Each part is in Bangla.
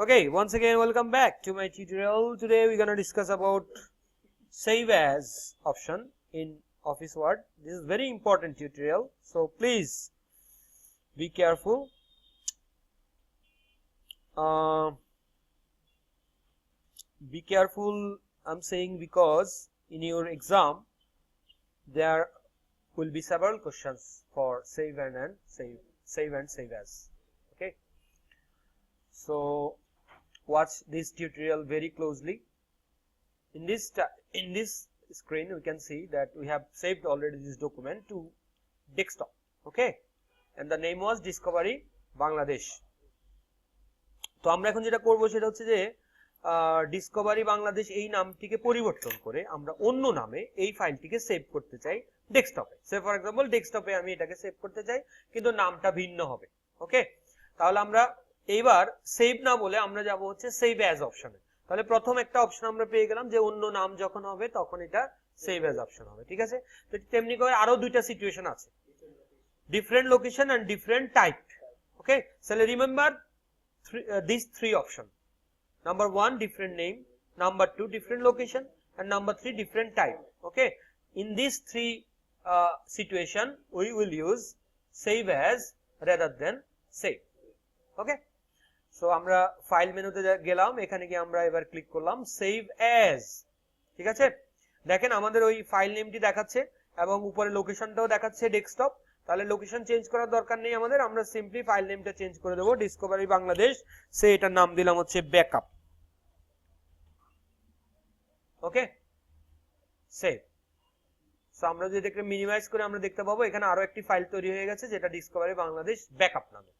Okay, once again, welcome back to my tutorial. Today we're gonna discuss about save as option in Office Word. This is very important tutorial, so please be careful. Uh, be careful, I'm saying because in your exam there will be several questions for save and, and save, save and save as. So watch this tutorial very closely in this in this screen we can see that we have saved already this document to desktop okay and the name was discovery bangladesh তো আমরা এখন যেটা করব সেটা হচ্ছে যে ডিসকভারি বাংলাদেশ এই নামটিকে পরিবর্তন করে আমরা অন্য নামে এই ফাইলটিকে সেভ করতে চাই ডেস্কটপে সে ফর এক্সাম্পল ডেস্কটপে আমি এটাকে সেভ করতে চাই কিন্তু নামটা ভিন্ন হবে ওকে তাহলে আমরা এইবার সেভ না বলে আমরা যাব হচ্ছে সেভ অ্যাজ অপশনে তাহলে প্রথম একটা অপশন আমরা পেয়ে গেলাম যে অন্য নাম যখন হবে তখন এটা সেভ অ্যাজ অপশন হবে, ঠিক আছে? তো তেমনি করে আরও দুইটা সিচুয়েশন আছে। Different location and different type okay তাহলে remember this three option number one different name number two different location and number three different type okay in this three situation we will use save as rather than save okay? So আমরা ফাইল মেনুতে গেলাম, এখানে গিয়ে আমরা এবার ক্লিক করলাম সেভ অ্যাজ ঠিক আছে? দেখেন আমাদের ওই ফাইল নেমটি দেখাচ্ছে এবং উপরে লোকেশনটাও দেখাচ্ছে ডেস্কটপ তাহলে লোকেশন চেঞ্জ করার দরকার নেই আমাদের, আমরা সিম্পলি ফাইল নেমটা চেঞ্জ করে দেবো। ডিসকভারি বাংলাদেশ সে এটার নাম দিলাম হচ্ছে ব্যাকআপ ওকে সেভ সো আমরা যদি এটাকে মিনিমাইজ করে আমরা দেখতে পাবো, এখানে আরও একটি ফাইল তৈরি হয়ে গেছে, যেটা ডিসকভারি বাংলাদেশ ব্যাকআপ নামে।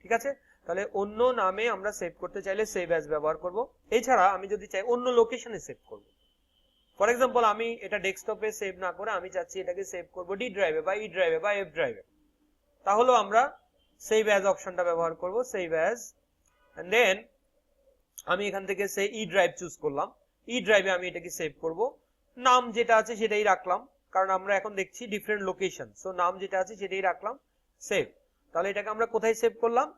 ঠিক আছে? তাহলে অন্য নামে আমরা সেভ করতে চাইলে সেভ অ্যাজ ব্যবহার করব। এছাড়া আমি যদি চাই অন্য লোকেশনে সেভ করব। ফর এক্সাম্পল আমি এটা ডেস্কটপে সেভ না করে আমি চাচ্ছি এটাকে সেভ করব ডি ড্রাইভে বা ই ড্রাইভে বা এফ ড্রাইভে তাহলেও আমরা সেভ অ্যাজ অপশনটা ব্যবহার করব সেভ অ্যাজ দেন আমি এখান থেকে সে ই ড্রাইভ চুজ করলাম। ই ড্রাইভে আমি এটাকে সেভ করব। নাম যেটা আছে সেটাই রাখলাম, কারণ আমরা এখন দেখছি ডিফারেন্ট লোকেশন সো নাম যেটা আছে সেটাই রাখলাম সেভ তাহলে এটাকে আমরা কোথায় সেভ করলাম?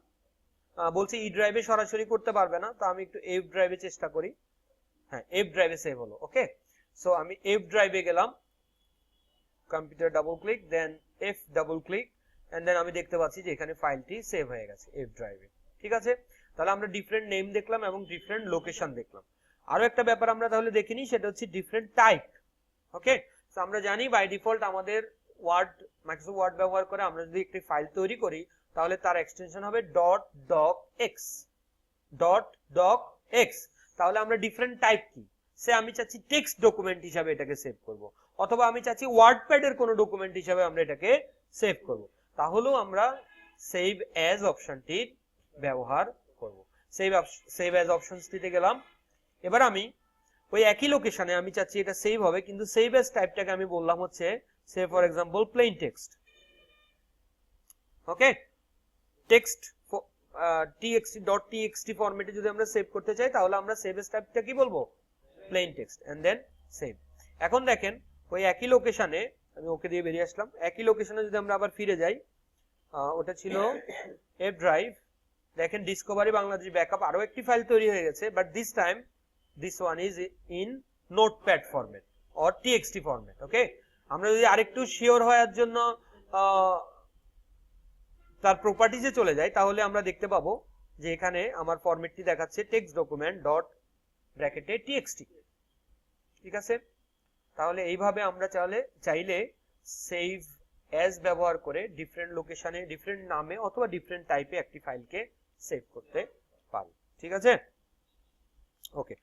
বলছি ই ড্রাইভে সরাসরি করতে পারবে না, তো আমি একটু এফ ড্রাইভে চেষ্টা করি। হ্যাঁ এফ ড্রাইভে সেভ হলো ওকে সো আমি এফ ড্রাইভে গেলাম computer double click then F double click and then আমি দেখতে পাচ্ছি যে এখানে ফাইলটি সেভ হয়ে গেছে এফ ড্রাইভে ঠিক আছে? তাহলে আমরা ডিফারেন্ট নেম দেখলাম এবং ডিফারেন্ট লোকেশন দেখলাম। আরও একটা ব্যাপার আমরা তাহলে দেখিনি, সেটা হচ্ছে ডিফারেন্ট টাইপ ওকে তো আমরা জানি বাই ডিফল্ট আমাদের ওয়ার্ড মাইক্রোসফট ওয়ার্ড ব্যবহার করে আমরা যদি একটি ফাইল তৈরি করি তাহলে তার এক্সটেনশন হবে dot doc x dot doc x তাহলে আমরা ডিফারেন্ট টাইপ কি? সে আমি চাচ্ছি টেক্সট ডকুমেন্ট হিসাবে এটাকে সেভ করব, অথবা আমি চাচ্ছি ওয়ার্ডপ্যাডের কোনো ডকুমেন্ট হিসাবে আমরা এটাকে সেভ করব। তাহলেও আমরা সেভ অ্যাজ অপশনটির ব্যবহার করব। সেভ সেভ অ্যাজ অপশনসটিতে গেলাম। এবার আমি ওই একই লোকেশনে আমি চাচ্ছি এটা সেভ হবে, কিন্তু সেভ অ্যাজ টাইপটাকে আমি বললাম হচ্ছে say for example plain text okay text txt dot txt ফরম্যাটে যদি আমরা সেভ করতে চাই, তাহলে আমরা সেভ এস টাইপটা কি বলব? Plain text and then save এখন দেখেন, ওই একই লোকেশনে আমি ওকে দিয়ে বেরিয়ে আসলাম, একই লোকেশনে যদি আমরা আবার ফিরে যাই ওটা ছিল এফ ড্রাইভ দেখেন ডিসকভারি বাংলাদেশ ব্যাকআপ আরও একটি ফাইল তৈরি হয়ে গেছে but this time this one is in notepad format or txt format okay আমরা যদি আরেকটু শিওর হওয়ার জন্য তার প্রপার্টিজে চলে যাই তাহলে আমরা দেখতে পাবো যে এখানে আমার ফরম্যাটটি দেখাচ্ছে টেক্সট ডকুমেন্ট ডট ব্র্যাকেটে টিএক্সটি ঠিক আছে? তাহলে এইভাবে আমরা চাইলে চাইলে সেভ অ্যাজ ব্যবহার করে ডিফারেন্ট লোকেশনে ডিফারেন্ট নামে অথবা ডিফারেন্ট টাইপে একটি ফাইলকে সেভ করতে পারি। ঠিক আছে? ওকে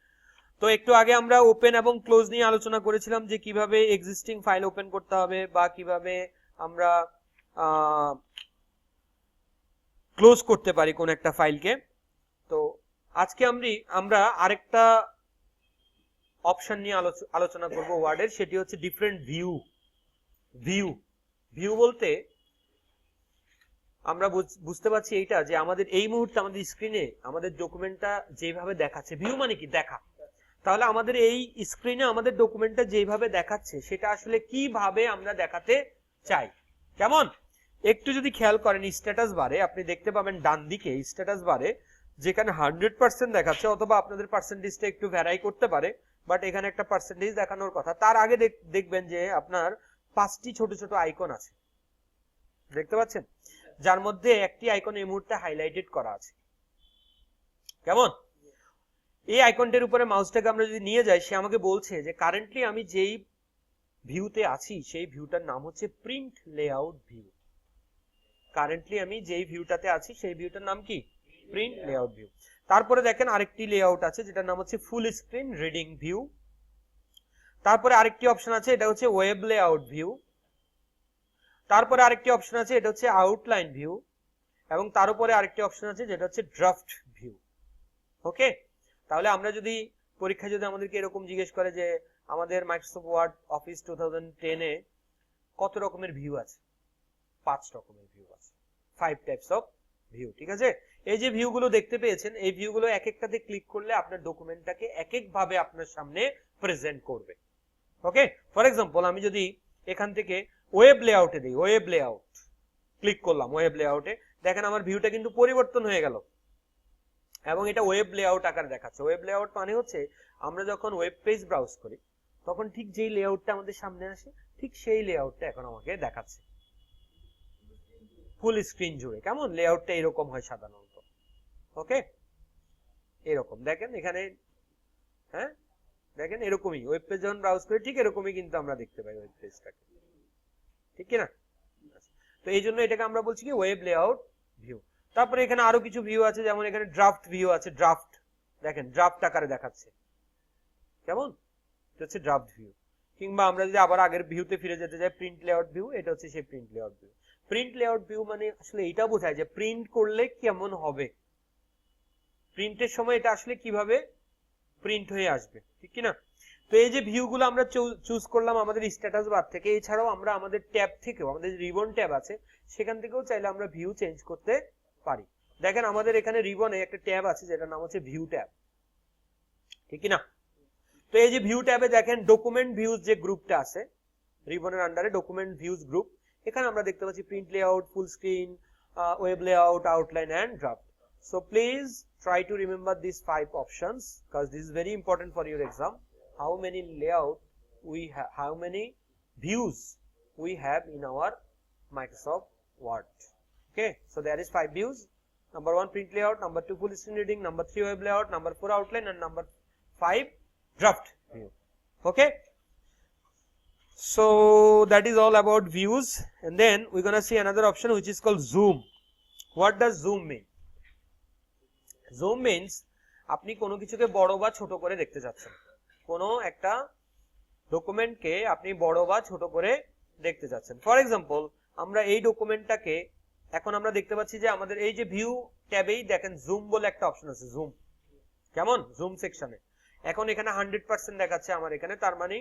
তো একটু আগে আমরা ওপেন এবং ক্লোজ নিয়ে আলোচনা করেছিলাম যে কীভাবে এক্সিস্টিং ফাইল ওপেন করতে হবে বা কীভাবে আমরা ক্লোজ করতে পারি কোন একটা ফাইলকে তো আজকে আমি, আমরা আরেকটা অপশন নিয়ে আলোচনা করব ওয়ার্ডের সেটি হচ্ছে ডিফারেন্ট ভিউ ভিউ ভিউ বলতে আমরা বুঝতে পারছি এইটা যে আমাদের এই মুহূর্তে আমাদের স্ক্রিনে আমাদের ডকুমেন্টটা যেভাবে দেখাচ্ছে। ভিউ মানে কি? দেখা। তাহলে আমাদের এই স্ক্রিনে আমাদের ডকুমেন্টটা যেভাবে দেখাচ্ছে, সেটা আসলে কীভাবে আমরা দেখাতে চাই? কেমন? একটু যদি খেয়াল করেন স্ট্যাটাস বারে আপনি দেখতে পাবেন ডান দিকে স্ট্যাটাস বারে যেখানে হান্ড্রেড পার্সেন্ট দেখাচ্ছে, অথবা আপনাদের পার্সেন্টেজটা একটু ভ্যারাই করতে পারে বাট এখানে একটা পার্সেন্টেজ দেখানোর কথা। তার আগে দেখ- দেখবেন যে আপনার পাঁচটি ছোট ছোট আইকন আছে। দেখতে পাচ্ছেন? যার মধ্যে একটি আইকন এই মুহূর্তে হাইলাইটেড করা আছে। কেমন? এই আইকনটির উপরে মাউসটাকে আমরা যদি নিয়ে যাই, সে আমাকে বলছে যে কারেন্টলি আমি যেই ভিউতে আছি, সেই ভিউটার নাম হচ্ছে প্রিন্ট লেআউট ভিউ কারেন্টলি আমি যেই ভিউটাতে আছি, সেই ভিউটার নাম কি? প্রিন্ট লেআউট ভিউ তারপরে দেখেন আরেকটি লেআউট আছে, যেটার নাম হচ্ছে ফুল স্ক্রিন রিডিং ভিউ তারপরে আরেকটি অপশন আছে, এটা হচ্ছে ওয়েব লেআউট ভিউ তারপরে আরেকটি অপশন আছে, এটা হচ্ছে আউটলাইন ভিউ এবং তার উপরে আরেকটি অপশন আছে, যেটা হচ্ছে ড্রাফট ভিউ ওকে তাহলে আমরা যদি পরীক্ষায় যদি আমাদেরকে এরকম জিজ্ঞেস করে যে আমাদের Microsoft word office two thousand কত রকমের ভিউ আছে? পাঁচ রকমের ভিউ আছে। ফাইভ টাইপস অফ ভিউ ঠিক আছে? এই যে ভিউগুলো দেখতে পেয়েছেন, এই ভিউগুলো এক একটাতে ক্লিক করলে আপনার ডকুমেন্টটাকে এক এক ভাবে আপনার সামনে প্রেজেন্ট করবে। ওকে ফর এক্সাম্পল আমি যদি এখান থেকে ওয়েব লেআউটে দিই ওয়েব লেআউট ক্লিক করলাম ওয়েব লেআউটে দেখেন আমার ভিউটা কিন্তু পরিবর্তন হয়ে গেল। এবং এটা ওয়েব লেআউট আকারে দেখাচ্ছে। ওয়েব লেআউট মানে হচ্ছে, আমরা যখন ওয়েব পেজ ব্রাউজ করি, তখন ঠিক যেই লেআউটটা আমাদের সামনে আসে, ঠিক সেই লেআউটটা এখন আমাকে দেখাচ্ছে। ফুল স্ক্রিন জুড়ে। কেমন? লেআউটটা এরকম হয় সাধারণত। ওকে এরকম। দেখেন এখানে হ্যাঁ? দেখেন এরকমই। ওয়েব পেজ যখন ব্রাউজ করি, ঠিক এরকমই কিন্তু আমরা দেখতে পাই ওয়েব পেজটাকে ঠিক কি না তো এই জন্য এটাকে আমরা বলছি কি? ওয়েব লেআউট ভিউ তারপরে এখানে আরও কিছু ভিউ আছে, যেমন এখানে ড্রাফট ভিউ আছে ড্রাফট দেখেন ড্রাফট আকারে দেখাচ্ছে। কেমন? এটা হচ্ছে ড্রাফট ভিউ কিংবা আমরা যদি আবার আগের ভিউতে ফিরে যেতে চাই প্রিন্ট লেআউট ভিউ এটা হচ্ছে সেই print layout view print layout view মানে আসলে এটা বোঝায় যে প্রিন্ট করলে কেমন হবে। প্রিন্টের সময় এটা আসলে কীভাবে প্রিন্ট হয়ে আসবে, ঠিক কি না তো এই যে ভিউগুলো আমরা চুজ করলাম আমাদের স্ট্যাটাস বার থেকে, এছাড়াও আমরা আমাদের ট্যাব থেকেও, আমাদের রিবন ট্যাব আছে, সেখান থেকেও চাইলে আমরা ভিউ চেঞ্জ করতে পারি। দেখেন আমাদের এখানে রিবনে একটা ট্যাব আছে, যেটার নাম হচ্ছে ভিউ ট্যাব, ঠিক না তো এই যে ভিউ ট্যাবে দেখেন ডকুমেন্ট ভিউজ যে গ্রুপটা আছে রিবনের আন্ডারে ডকুমেন্ট ভিউজ গ্রুপ এখানে আমরা দেখতে পাচ্ছি print layout full screen web layout outline and draft so please try to remember these five options because this is very important for your exam how many layout we have how many views we have in our microsoft word okay so there is five views number one print layout number two full screen reading number three web layout number four outline and number five draft view okay so, that is all about views. And then, we're gonna see another option, which is called zoom. What does zoom mean? Zoom means আপনি কোনো কিছুকে বড় বা ছোট করে দেখতে চাচ্ছেন। কোনো একটা ডকুমেন্টকে আপনি বড় বা ছোট করে দেখতে চাচ্ছেন। ফর এক্সাম্পল আমরা এই ডকুমেন্টটাকে এখন আমরা দেখতে পাচ্ছি যে আমাদের এই যে ভিউ ট্যাবেই দেখেন জুম বলে একটা অপশন আছে জুম কেমন? জুম সেকশনে এখন এখানে হান্ড্রেড পার্সেন্ট দেখাচ্ছে আমার এখানে, তার মানে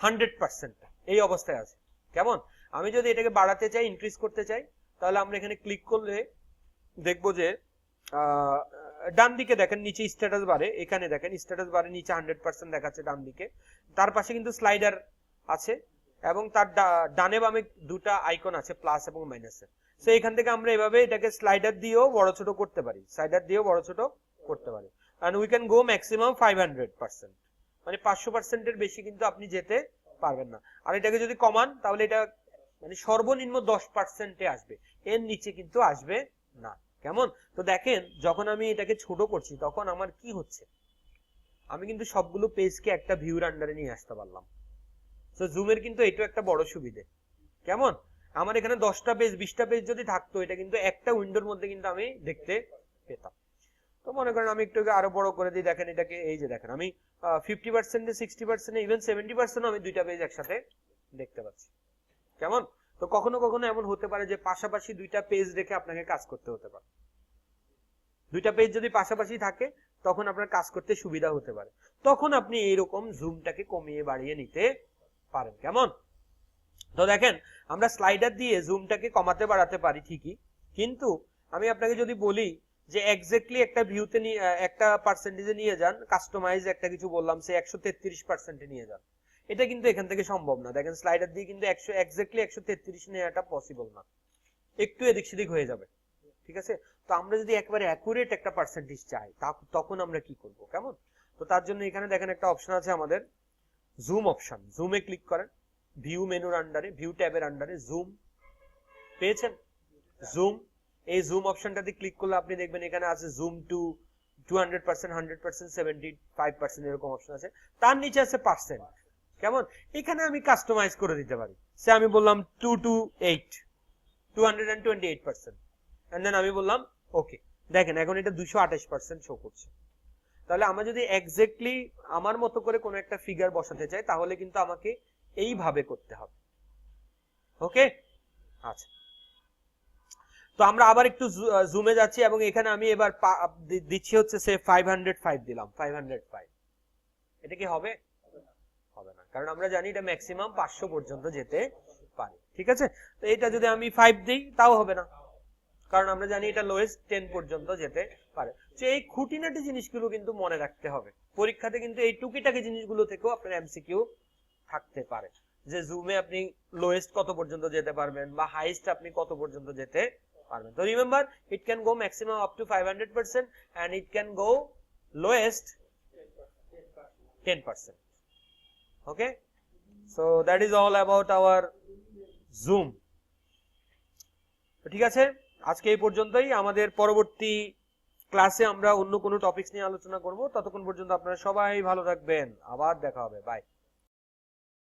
হান্ড্রেড পার্সেন্ট এই অবস্থায় আছে। কেমন? আমি যদি এটাকে বাড়াতে চাই ইনক্রিজ করতে চাই, তাহলে আমরা এখানে ক্লিক করলে দেখব যে ডান দিকে দেখেন, নিচে স্ট্যাটাস বারে এখানে দেখেন স্ট্যাটাস বারে নিচে হান্ড্রেড পার্সেন্ট দেখাচ্ছে ডান দিকে। তার পাশে কিন্তু স্লাইডার আছে এবং তার ডানে বামে দুটা আইকন আছে প্লাস এবং মাইনাসের সো এখান থেকে আমরা এভাবে এটাকে স্লাইডার দিয়েও বড় ছোট করতে পারি। স্লাইডার দিয়েও বড় ছোট করতে পারি। And we can go maximum five hundred percent মানে পাঁচশো পার্সেন্টের বেশি কিন্তু আপনি যেতে পারবেন না। আর এটাকে যদি কমান, তাহলে এটা মানে সর্বনিম্ন দশ পার্সেন্টে আসবে। এর নিচে কিন্তু আসবে না। কেমন? তো দেখেন, যখন আমি এটাকে ছোট করছি, তখন আমার কি হচ্ছে? আমি কিন্তু সবগুলো পেজকে একটা ভিউর আন্ডারে নিয়ে আসতে পারলাম। তো জুমের কিন্তু এটা একটা বড় সুবিধে। কেমন? আমার এখানে দশটা পেজ বিশটা পেজ যদি থাকতো, এটা কিন্তু একটা উইন্ডোর মধ্যে কিন্তু আমি দেখতে পেতাম। তো মনে করেন আমি একটু আরও বড় করে দিই, দেখেন এটাকে, এই যে দেখেন, আমি ফিফটি পার্সেন্টে সিক্সটি পার্সেন্টে ইভেন সেভেন্টি পার্সেন্ট আমি দুইটা পেজ একসাথে দেখতে পাচ্ছি। কেমন? তো কখনো কখনো এমন হতে পারে যে পাশাপাশি দুইটা পেজ রেখে আপনাকে কাজ করতে হতে পারে। দুইটা পেজ যদি পাশাপাশি থাকে, তখন আপনার কাজ করতে সুবিধা হতে পারে। তখন আপনি এইরকম জুমটাকে কমিয়ে বাড়িয়ে নিতে পারেন। কেমন? তো দেখেন, আমরা স্লাইডার দিয়ে জুমটাকে কমাতে বাড়াতে পারি ঠিকই, কিন্তু আমি আপনাকে যদি বলি যে এক্স্যাক্টলি একটা ভিউতে নিয়ে একটা পার্সেন্টেজে নিয়ে যান কাস্টমাইজ একটা কিছু বললাম, সে একশো তেত্রিশ পার্সেন্টে নিয়ে যান। এটা কিন্তু এখান থেকে সম্ভব না। দেখেন স্লাইডার দিয়ে কিন্তু একশো এক্স্যাক্টলি একশো তেত্রিশ নেওয়াটা পসিবল না। একটু এদিক সেদিক হয়ে যাবে। ঠিক আছে? তো আমরা যদি একবারে অ্যাকুরেট একটা পার্সেন্টেজ চাই তখন আমরা কি করব? কেমন? তো তার জন্য এখানে দেখেন একটা অপশন আছে আমাদের জুম অপশন জুমে ক্লিক করেন। ভিউ মেনুর আন্ডারে ভিউ ট্যাবের আন্ডারে জুম পেয়েছেন? জুম এই জুম অপশনটাতে ক্লিক করলে আপনি দেখবেন এখানে আছে জুম টু পার্সেন্ট এরকম অপশন আছে। তার নিচে আছে পার্সেন্ট কেমন? এখানে আমি কাস্টমাইজ করে দিতে পারি। সে আমি বললাম two two eight two hundred percent and then আমি বললাম ওকে দেখেন এখন এটা দুশো আঠাশ পার্সেন্ট শো করছে। তাহলে আমরা যদি এক্স্যাক্টলি আমার মতো করে কোনো একটা ফিগার বসাতে চাই, তাহলে কিন্তু আমাকে এইভাবে করতে হবে। ওকে আচ্ছা। তো আমরা আবার একটু জুমে যাচ্ছি এবং এখানে আমি এবার দিচ্ছি হচ্ছে সে ফাইভ হান্ড্রেড ফাইভ দিলাম ফাইভ হান্ড্রেড ফাইভ এটা কি হবে? হবে না, কারণ আমরা জানি এটা ম্যাক্সিমাম পাঁচশো পর্যন্ত যেতে পারে, ঠিক আছে? তো এটা যদি আমি ফাইভ দিই, তাও হবে না, কারণ আমরা জানি এটা লোয়েস্ট টেন পর্যন্ত যেতে পারে। তো এই খুঁটিনাটি জিনিসগুলো কিন্তু মনে রাখতে হবে, পরীক্ষাতে কিন্তু এই টুকিটাকি জিনিসগুলো থেকেও আপনার এমসিকিউ থাকতে পারে। যে জুমে আপনি লোয়েস্ট কত পর্যন্ত যেতে পারবেন বা হাইস্ট আপনি কত পর্যন্ত যেতে পারবেন তো remember it can go maximum up to five hundred percent and it can go lowest ten percent okay? So, that is all about our zoom. তো ঠিক আছে? আজকে এই পর্যন্তই। আমাদের পরবর্তী ক্লাসে আমরা অন্য কোনো টপিকস নিয়ে আলোচনা করব। ততক্ষণ পর্যন্ত আপনারা সবাই ভালো থাকবেন। আবার দেখা হবে। বাই